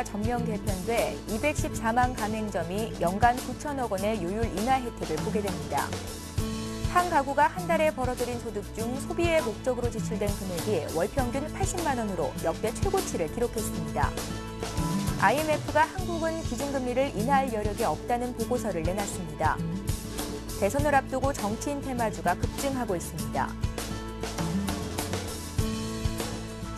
체계가 전면 개편돼 214만 가맹점이 연간 9천억 원의 요율 인하 혜택을 보게 됩니다. 한 가구가 한 달에 벌어들인 소득 중 소비의 목적으로 지출된 금액이 월 평균 80만 원으로 역대 최고치를 기록했습니다. IMF가 한국은 기준금리를 인하할 여력이 없다는 보고서를 내놨습니다. 대선을 앞두고 정치인 테마주가 급증하고 있습니다.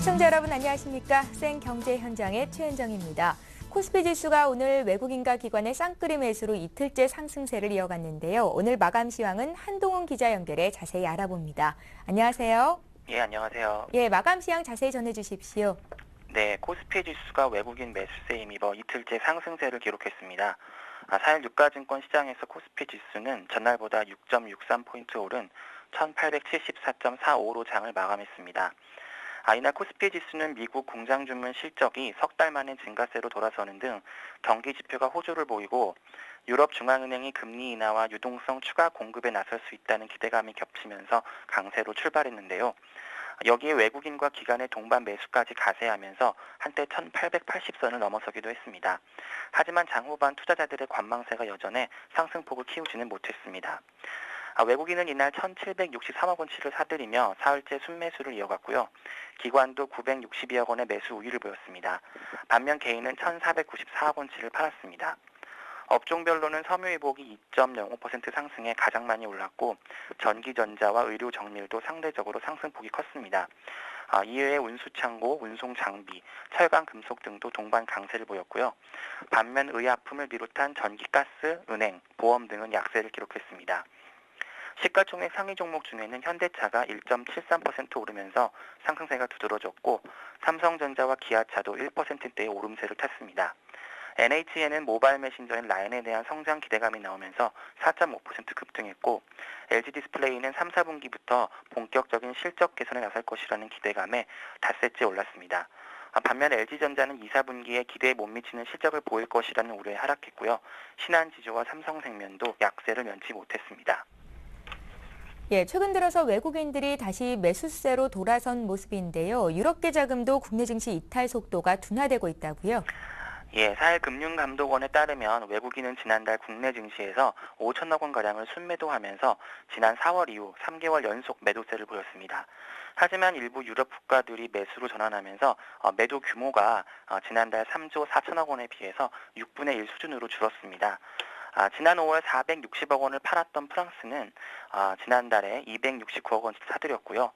시청자 여러분 안녕하십니까? 생 경제 현장의 최은정입니다. 코스피 지수가 오늘 외국인과 기관의 쌍끌이 매수로 이틀째 상승세를 이어갔는데요. 오늘 마감 시황은 한동훈 기자 연결해 자세히 알아봅니다. 안녕하세요. 예, 안녕하세요. 예, 마감 시황 자세히 전해 주십시오. 네, 코스피 지수가 외국인 매수세에 힘입어 이틀째 상승세를 기록했습니다. 아, 4일 유가증권 시장에서 코스피 지수는 전날보다 6.63포인트 오른 1874.45로 장을 마감했습니다. 아, 이날 코스피 지수는 미국 공장 주문 실적이 석 달 만에 증가세로 돌아서는 등 경기 지표가 호조를 보이고 유럽 중앙은행이 금리 인하와 유동성 추가 공급에 나설 수 있다는 기대감이 겹치면서 강세로 출발했는데요. 여기에 외국인과 기관의 동반 매수까지 가세하면서 한때 1880선을 넘어서기도 했습니다. 하지만 장후반 투자자들의 관망세가 여전해 상승폭을 키우지는 못했습니다. 아, 외국인은 이날 1763억 원치를 사들이며 사흘째 순매수를 이어갔고요. 기관도 962억 원의 매수 우위를 보였습니다. 반면 개인은 1494억 원치를 팔았습니다. 업종별로는 섬유유복이 2.05% 상승해 가장 많이 올랐고 전기전자와 의료 정밀도 상대적으로 상승폭이 컸습니다. 아, 이외에 운수창고, 운송장비, 철강 금속 등도 동반 강세를 보였고요. 반면 의약품을 비롯한 전기가스, 은행, 보험 등은 약세를 기록했습니다. 시가총액 상위 종목 중에는 현대차가 1.73% 오르면서 상승세가 두드러졌고 삼성전자와 기아차도 1%대의 오름세를 탔습니다. NHN은 모바일 메신저인 라인에 대한 성장 기대감이 나오면서 4.5% 급등했고 LG 디스플레이는 3, 4분기부터 본격적인 실적 개선에 나설 것이라는 기대감에 닷새째 올랐습니다. 아, 반면 LG전자는 2, 4분기에 기대에 못 미치는 실적을 보일 것이라는 우려에 하락했고요. 신한지주와 삼성생명도 약세를 면치 못했습니다. 예, 최근 들어서 외국인들이 다시 매수세로 돌아선 모습인데요. 유럽계 자금도 국내 증시 이탈 속도가 둔화되고 있다고요. 예, 사일 금융감독원에 따르면 외국인은 지난달 국내 증시에서 5천억 원가량을 순매도하면서 지난 4월 이후 3개월 연속 매도세를 보였습니다. 하지만 일부 유럽 국가들이 매수로 전환하면서 어, 매도 규모가 어, 지난달 3조 4천억 원에 비해서 6분의 1 수준으로 줄었습니다. 아, 지난 5월 460억 원을 팔았던 프랑스는 아, 지난달에 269억 원씩 사들였고요.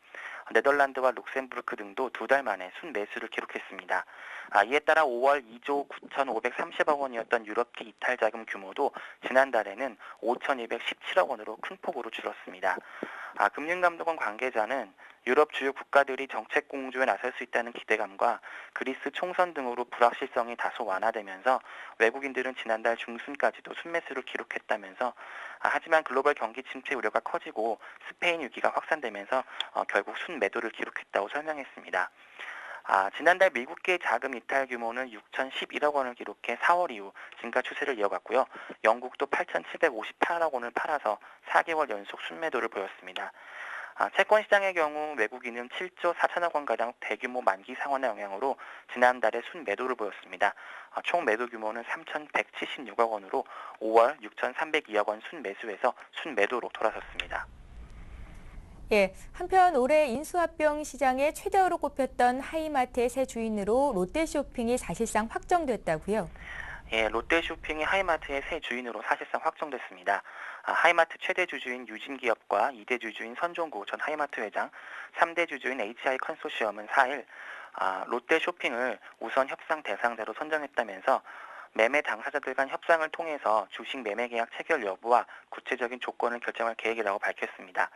네덜란드와 룩셈부르크 등도 두 달 만에 순매수를 기록했습니다. 아, 이에 따라 5월 2조 9,530억 원이었던 유럽계 이탈 자금 규모도 지난달에는 5,217억 원으로 큰 폭으로 줄었습니다. 아, 금융감독원 관계자는 유럽 주요 국가들이 정책 공조에 나설 수 있다는 기대감과 그리스 총선 등으로 불확실성이 다소 완화되면서 외국인들은 지난달 중순까지도 순매수를 기록했다면서 아, 하지만 글로벌 경기 침체 우려가 커지고 스페인 위기가 확산되면서 어, 결국 순매도를 기록했다고 설명했습니다. 아, 지난달 미국계 자금 이탈 규모는 6,011억 원을 기록해 4월 이후 증가 추세를 이어갔고요. 영국도 8,758억 원을 팔아서 4개월 연속 순매도를 보였습니다. 아, 채권 시장의 경우 외국인은 7조 4천억 원가량 대규모 만기 상환의 영향으로 지난달에 순매도를 보였습니다. 아, 총 매도 규모는 3,176억 원으로 5월 6,302억 원 순매수에서 순매도로 돌아섰습니다. 예, 한편 올해 인수합병 시장의 최대어로 꼽혔던 하이마트의 새 주인으로 롯데쇼핑이 사실상 확정됐다고요. 예, 롯데쇼핑이 하이마트의 새 주인으로 사실상 확정됐습니다. 아, 하이마트 최대 주주인 유진기업과 2대 주주인 선종구 전 하이마트 회장, 3대 주주인 HI 컨소시엄은 4일 아, 롯데쇼핑을 우선 협상 대상자로 선정했다면서 매매 당사자들 간 협상을 통해서 주식 매매 계약 체결 여부와 구체적인 조건을 결정할 계획이라고 밝혔습니다.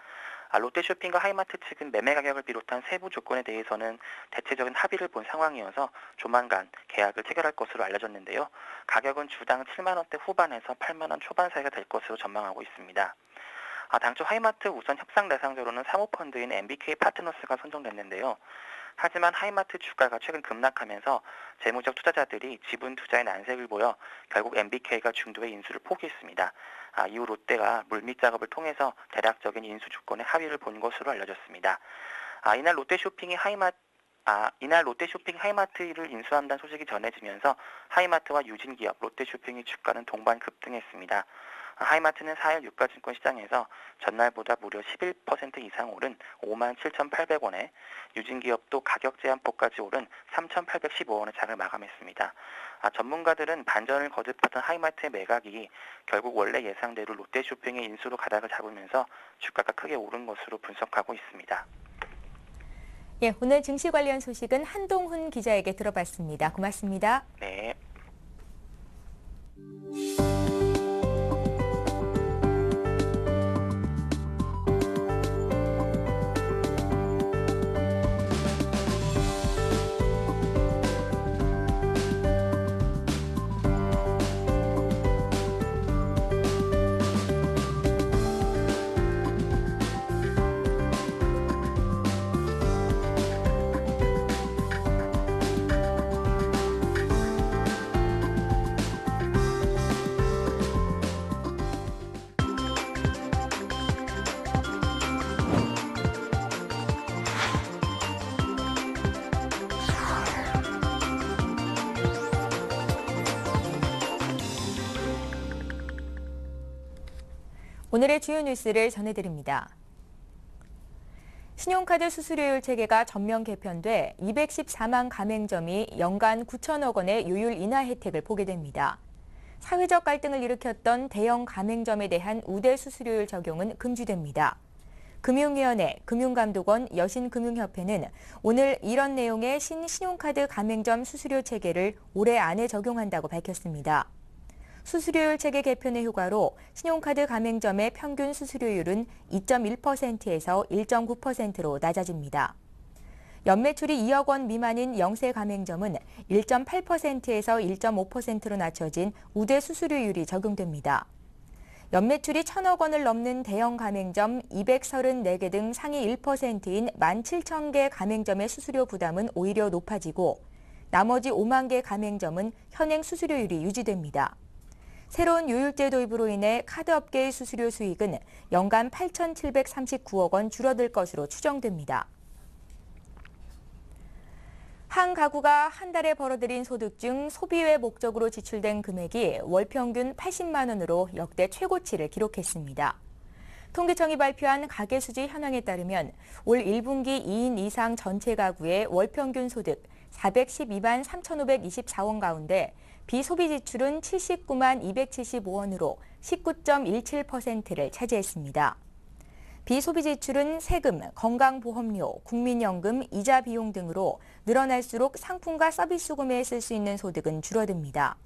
아, 롯데쇼핑과 하이마트 측은 매매 가격을 비롯한 세부 조건에 대해서는 대체적인 합의를 본 상황이어서 조만간 계약을 체결할 것으로 알려졌는데요. 가격은 주당 7만 원대 후반에서 8만 원 초반 사이가 될 것으로 전망하고 있습니다. 아, 당초 하이마트 우선 협상 대상자로는 사모펀드인 MBK 파트너스가 선정됐는데요. 하지만 하이마트 주가가 최근 급락하면서 재무적 투자자들이 지분 투자에 난색을 보여 결국 MBK가 중도의 인수를 포기했습니다. 아, 이후 롯데가 물밑 작업을 통해서 대략적인 인수 조건에 합의를 본 것으로 알려졌습니다. 아, 이날 롯데쇼핑이 하이마트 아, 이날 롯데쇼핑 하이마트를 인수한다는 소식이 전해지면서 하이마트와 유진기업, 롯데쇼핑의 주가는 동반 급등했습니다. 아, 하이마트는 4일 유가증권 시장에서 전날보다 무려 11% 이상 오른 57,800원에 유진기업도 가격 제한폭까지 오른 3,815원의 장을 마감했습니다. 아, 전문가들은 반전을 거듭하던 하이마트의 매각이 결국 원래 예상대로 롯데쇼핑의 인수로 가닥을 잡으면서 주가가 크게 오른 것으로 분석하고 있습니다. 예, 오늘 증시 관련 소식은 한동훈 기자에게 들어봤습니다. 고맙습니다. 네. 오늘의 주요 뉴스를 전해드립니다. 신용카드 수수료율 체계가 전면 개편돼 214만 가맹점이 연간 9천억 원의 요율 인하 혜택을 보게 됩니다. 사회적 갈등을 일으켰던 대형 가맹점에 대한 우대 수수료율 적용은 금지됩니다. 금융위원회, 금융감독원, 여신금융협회는 오늘 이런 내용의 신신용카드 가맹점 수수료 체계를 올해 안에 적용한다고 밝혔습니다. 수수료율 체계 개편의 효과로 신용카드 가맹점의 평균 수수료율은 2.1%에서 1.9%로 낮아집니다. 연매출이 2억 원 미만인 영세 가맹점은 1.8%에서 1.5%로 낮춰진 우대 수수료율이 적용됩니다. 연매출이 1천억 원을 넘는 대형 가맹점 234개 등 상위 1%인 17,000개 가맹점의 수수료 부담은 오히려 높아지고 나머지 5만 개 가맹점은 현행 수수료율이 유지됩니다. 새로운 요율제 도입으로 인해 카드 업계의 수수료 수익은 연간 8,739억 원 줄어들 것으로 추정됩니다. 한 가구가 한 달에 벌어들인 소득 중 소비의 목적으로 지출된 금액이 월 평균 80만 원으로 역대 최고치를 기록했습니다. 통계청이 발표한 가계 수지 현황에 따르면 올 1분기 2인 이상 전체 가구의 월 평균 소득 412만 3,524원 가운데 비소비 지출은 79만 275원으로 19.17%를 차지했습니다. 비소비 지출은 세금, 건강보험료, 국민연금, 이자 비용 등으로 늘어날수록 상품과 서비스 구매에 쓸 수 있는 소득은 줄어듭니다.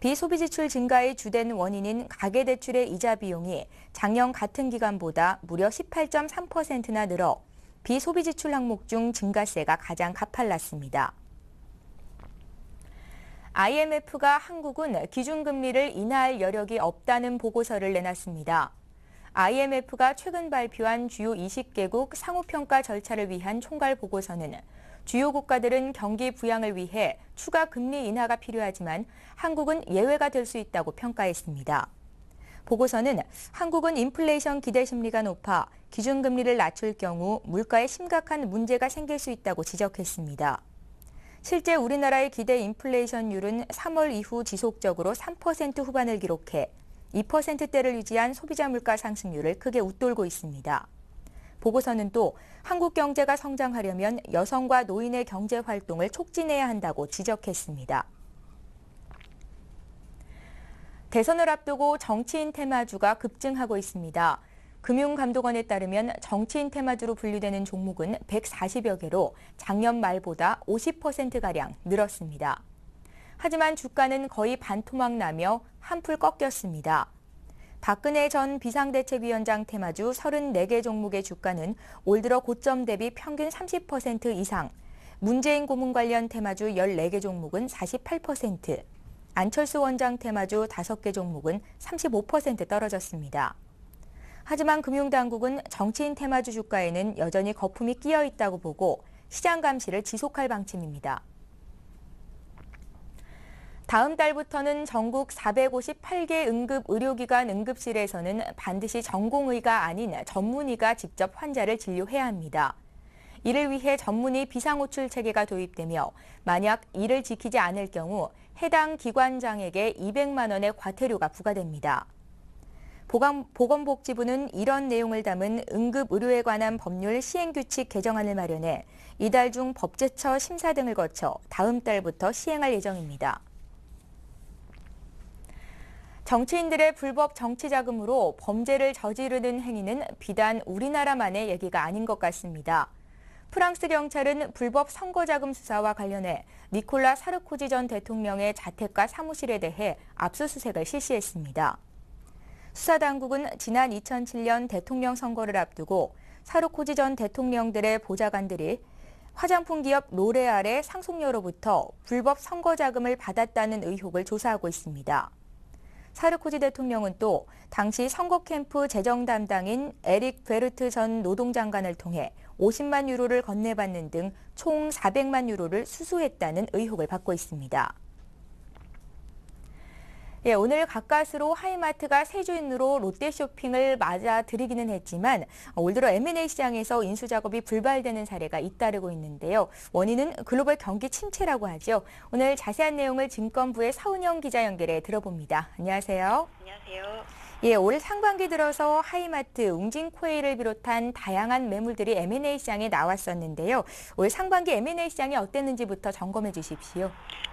비소비 지출 증가의 주된 원인인 가계대출의 이자 비용이 작년 같은 기간보다 무려 18.3%나 늘어 비소비 지출 항목 중 증가세가 가장 가팔랐습니다. IMF가 한국은 기준금리를 인하할 여력이 없다는 보고서를 내놨습니다. IMF가 최근 발표한 주요 20개국 상호평가 절차를 위한 총괄 보고서는 주요 국가들은 경기 부양을 위해 추가 금리 인하가 필요하지만 한국은 예외가 될 수 있다고 평가했습니다. 보고서는 한국은 인플레이션 기대 심리가 높아 기준금리를 낮출 경우 물가에 심각한 문제가 생길 수 있다고 지적했습니다. 실제 우리나라의 기대 인플레이션율은 3월 이후 지속적으로 3% 후반을 기록해 2%대를 유지한 소비자 물가 상승률을 크게 웃돌고 있습니다. 보고서는 또 한국 경제가 성장하려면 여성과 노인의 경제 활동을 촉진해야 한다고 지적했습니다. 대선을 앞두고 정치인 테마주가 급증하고 있습니다. 금융감독원에 따르면 정치인 테마주로 분류되는 종목은 140여 개로 작년 말보다 50%가량 늘었습니다. 하지만 주가는 거의 반토막 나며 한풀 꺾였습니다. 박근혜 전 비상대책위원장 테마주 34개 종목의 주가는 올 들어 고점 대비 평균 30% 이상, 문재인 고문 관련 테마주 14개 종목은 48%, 안철수 원장 테마주 5개 종목은 35% 떨어졌습니다. 하지만 금융당국은 정치인 테마주 주가에는 여전히 거품이 끼어 있다고 보고 시장 감시를 지속할 방침입니다. 다음 달부터는 전국 458개 응급 의료기관 응급실에서는 반드시 전공의가 아닌 전문의가 직접 환자를 진료해야 합니다. 이를 위해 전문의 비상호출 체계가 도입되며 만약 이를 지키지 않을 경우 해당 기관장에게 200만 원의 과태료가 부과됩니다. 보건, 보건복지부는 이런 내용을 담은 응급의료에 관한 법률 시행규칙 개정안을 마련해 이달 중 법제처 심사 등을 거쳐 다음 달부터 시행할 예정입니다. 정치인들의 불법 정치 자금으로 범죄를 저지르는 행위는 비단 우리나라만의 얘기가 아닌 것 같습니다. 프랑스 경찰은 불법 선거 자금 수사와 관련해 니콜라 사르코지 전 대통령의 자택과 사무실에 대해 압수수색을 실시했습니다. 수사 당국은 지난 2007년 대통령 선거를 앞두고 사르코지 전 대통령들의 보좌관들이 화장품 기업 로레알의 상속녀로부터 불법 선거 자금을 받았다는 의혹을 조사하고 있습니다. 사르코지 대통령은 또 당시 선거 캠프 재정 담당인 에릭 베르트 전 노동장관을 통해 50만 유로를 건네받는 등 총 400만 유로를 수수했다는 의혹을 받고 있습니다. 예, 오늘 가까스로 하이마트가 새 주인으로 롯데쇼핑을 맞아들이기는 했지만 올 들어 M&A 시장에서 인수 작업이 불발되는 사례가 잇따르고 있는데요. 원인은 글로벌 경기 침체라고 하죠. 오늘 자세한 내용을 증권부의 서은영 기자 연결해 들어봅니다. 안녕하세요. 안녕하세요. 예, 올 상반기 들어서 하이마트, 웅진코웨이를 비롯한 다양한 매물들이 M&A 시장에 나왔었는데요. 올 상반기 M&A 시장이 어땠는지부터 점검해 주십시오.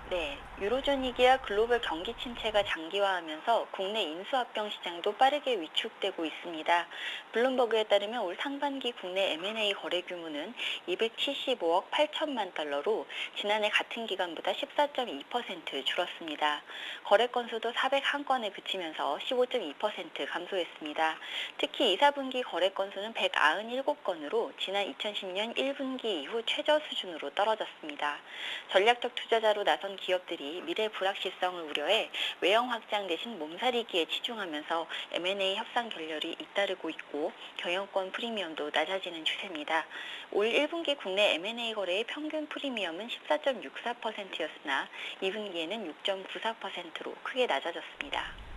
네, 유로존 위기와 글로벌 경기 침체가 장기화하면서 국내 인수합병 시장도 빠르게 위축되고 있습니다. 블룸버그에 따르면 올 상반기 국내 M&A 거래 규모는 275억 8천만 달러로 지난해 같은 기간보다 14.2% 줄었습니다. 거래 건수도 401건에 그치면서 15.2% 감소했습니다. 특히 2, 4분기 거래 건수는 197건으로 지난 2010년 1분기 이후 최저 수준으로 떨어졌습니다. 전략적 투자자로 나선 기업들이 미래 불확실성을 우려해 외형 확장 대신 몸살이기에 치중하면서 M&A 협상 결렬이 잇따르고 있고 경영권 프리미엄도 낮아지는 추세입니다. 올 1분기 국내 M&A 거래의 평균 프리미엄은 14.64%였으나 2분기에는 6.94%로 크게 낮아졌습니다.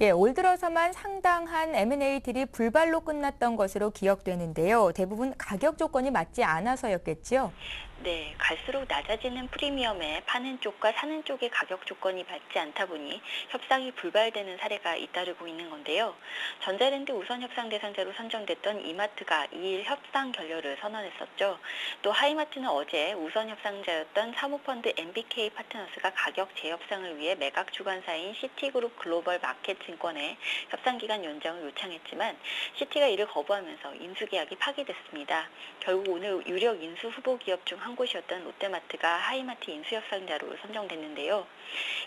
예, 올 들어서만 상당한 M&A들이 불발로 끝났던 것으로 기억되는데요. 대부분 가격 조건이 맞지 않아서였겠죠. 네, 갈수록 낮아지는 프리미엄에 파는 쪽과 사는 쪽의 가격 조건이 맞지 않다 보니 협상이 불발되는 사례가 잇따르고 있는 건데요. 전자랜드 우선 협상 대상자로 선정됐던 이마트가 2일 협상 결렬을 선언했었죠. 또 하이마트는 어제 우선 협상자였던 사모펀드 MBK 파트너스가 가격 재협상을 위해 매각 주관사인 시티그룹 글로벌 마켓 증권에 협상 기간 연장을 요청했지만 시티가 이를 거부하면서 인수 계약이 파기됐습니다. 결국 오늘 유력 인수 후보 기업 중한 곳이었던 롯데마트가 하이마트 인수 협상자로 선정됐는데요.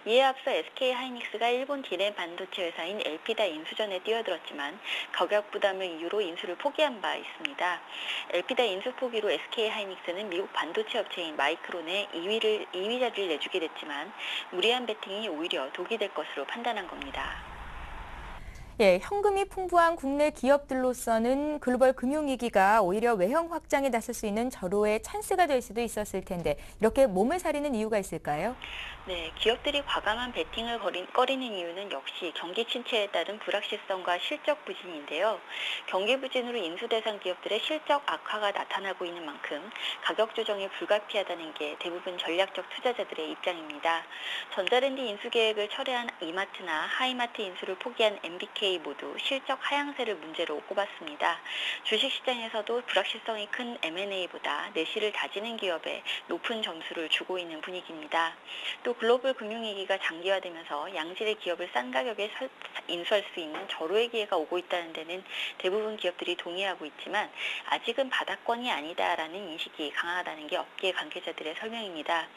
이에 앞서 SK 하이닉스가 일본 디램 반도체 회사인 엘피다 인수전에 뛰어들었지만 가격 부담을 이유로 인수를 포기한 바 있습니다. 엘피다 인수 포기로 SK 하이닉스는 미국 반도체 업체인 마이크론에 2위를 2위 자리를 내주게 됐지만 무리한 베팅이 오히려 독이 될 것으로 판단한 겁니다. 예, 현금이 풍부한 국내 기업들로서는 글로벌 금융위기가 오히려 외형 확장에 나설 수 있는 절호의 찬스가 될 수도 있었을 텐데 이렇게 몸을 사리는 이유가 있을까요? 네, 기업들이 과감한 베팅을 거린, 꺼리는 이유는 역시 경기 침체에 따른 불확실성과 실적 부진인데요. 경기 부진으로 인수 대상 기업들의 실적 악화가 나타나고 있는 만큼 가격 조정이 불가피하다는 게 대부분 전략적 투자자들의 입장입니다. 전자랜드 인수 계획을 철회한 이마트나 하이마트 인수를 포기한 MBK 모두 실적 하향세를 문제로 꼽았습니다. 주식시장에서도 불확실성이 큰 M&A보다 내실을 다지는 기업에 높은 점수를 주고 있는 분위기입니다. 또 글로벌 금융위기가 장기화되면서 양질의 기업을 싼 가격에 설- 인수할 수 있는 절호의 기회가 오고 있다는 데는 대부분 기업들이 동의하고 있지만 아직은 바닥권이 아니다라는 인식이 강하다는 게 업계 관계자들의 설명입니다.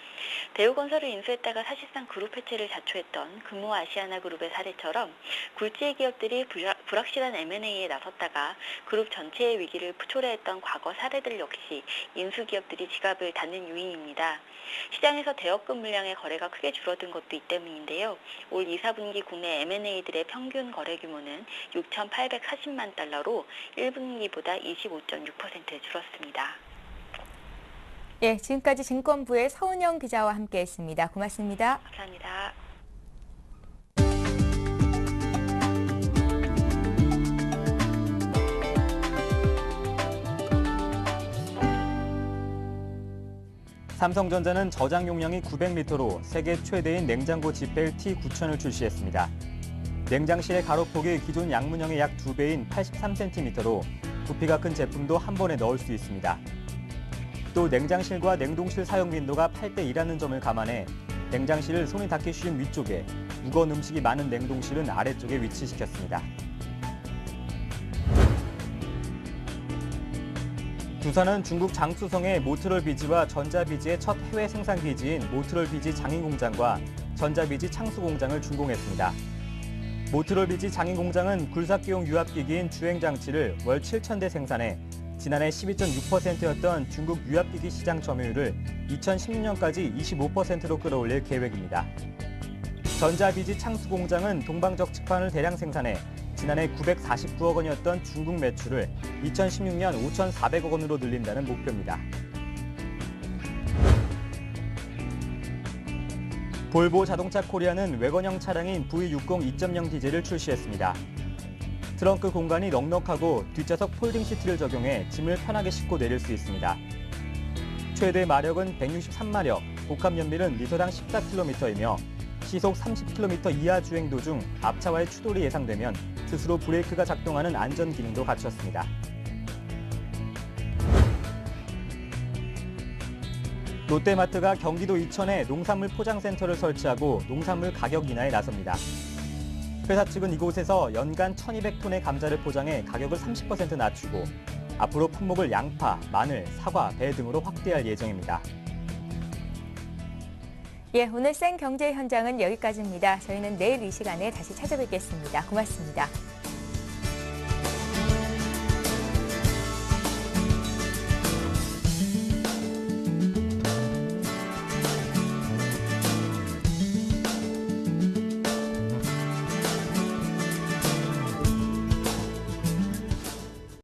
대우건설을 인수했다가 사실상 그룹 해체를 자초했던 금호아시아나 그룹의 사례처럼 굴지의 기업 들이 불확- 불확실한 M&A에 나섰다가 그룹 전체의 위기를 초래했던 과거 사례들 역시 인수 기업들이 지갑을 닫는 요인입니다. 시장에서 대여금 물량의 거래가 크게 줄어든 것도 이 때문인데요. 올 2, 4분기 국내 M&A들의 평균 거래 규모는 6,840만 달러로 1분기보다 25.6% 줄었습니다. 예, 지금까지 증권부의 서은영 기자와 함께했습니다. 고맙습니다. 감사합니다. 삼성전자는 저장 용량이 900리터로 세계 최대인 냉장고 지펠 T9000을 출시했습니다. 냉장실의 가로폭이 기존 양문형의 약 2배인 83cm로 부피가 큰 제품도 한 번에 넣을 수 있습니다. 또 냉장실과 냉동실 사용 빈도가 8대 1라는 점을 감안해 냉장실을 손이 닿기 쉬운 위쪽에 무거운 음식이 많은 냉동실은 아래쪽에 위치시켰습니다. 두산은 중국 장수성의 모트롤 비지와 전자비지의 첫 해외 생산 기지인 모트롤 비지 장인 공장과 전자비지 창수 공장을 준공했습니다. 모트롤 비지 장인 공장은 굴삭기용 유압기기인 주행 장치를 월 7천 대 생산해 지난해 12.6%였던 중국 유압기기 시장 점유율을 2016년까지 25%로 끌어올릴 계획입니다. 전자비지 창수 공장은 동방적 측판을 대량 생산해 지난해 949억 원이었던 중국 매출을 2016년 5,400억 원으로 늘린다는 목표입니다. 볼보 자동차 코리아는 외건형 차량인 V60 2.0 디젤을 출시했습니다. 트렁크 공간이 넉넉하고 뒷좌석 폴딩 시트를 적용해 짐을 편하게 싣고 내릴 수 있습니다. 최대 마력은 163마력, 복합 연비는 리터당 14km이며 시속 30km 이하 주행 도중 앞차와의 추돌이 예상되면 스스로 브레이크가 작동하는 안전 기능도 갖췄습니다. 롯데마트가 경기도 이천에 농산물 포장센터를 설치하고 농산물 가격 인하에 나섭니다. 회사 측은 이곳에서 연간 1,200톤의 감자를 포장해 가격을 30% 낮추고 앞으로 품목을 양파, 마늘, 사과, 배 등으로 확대할 예정입니다. 예, 오늘 생 경제 현장은 여기까지입니다. 저희는 내일 이 시간에 다시 찾아뵙겠습니다. 고맙습니다.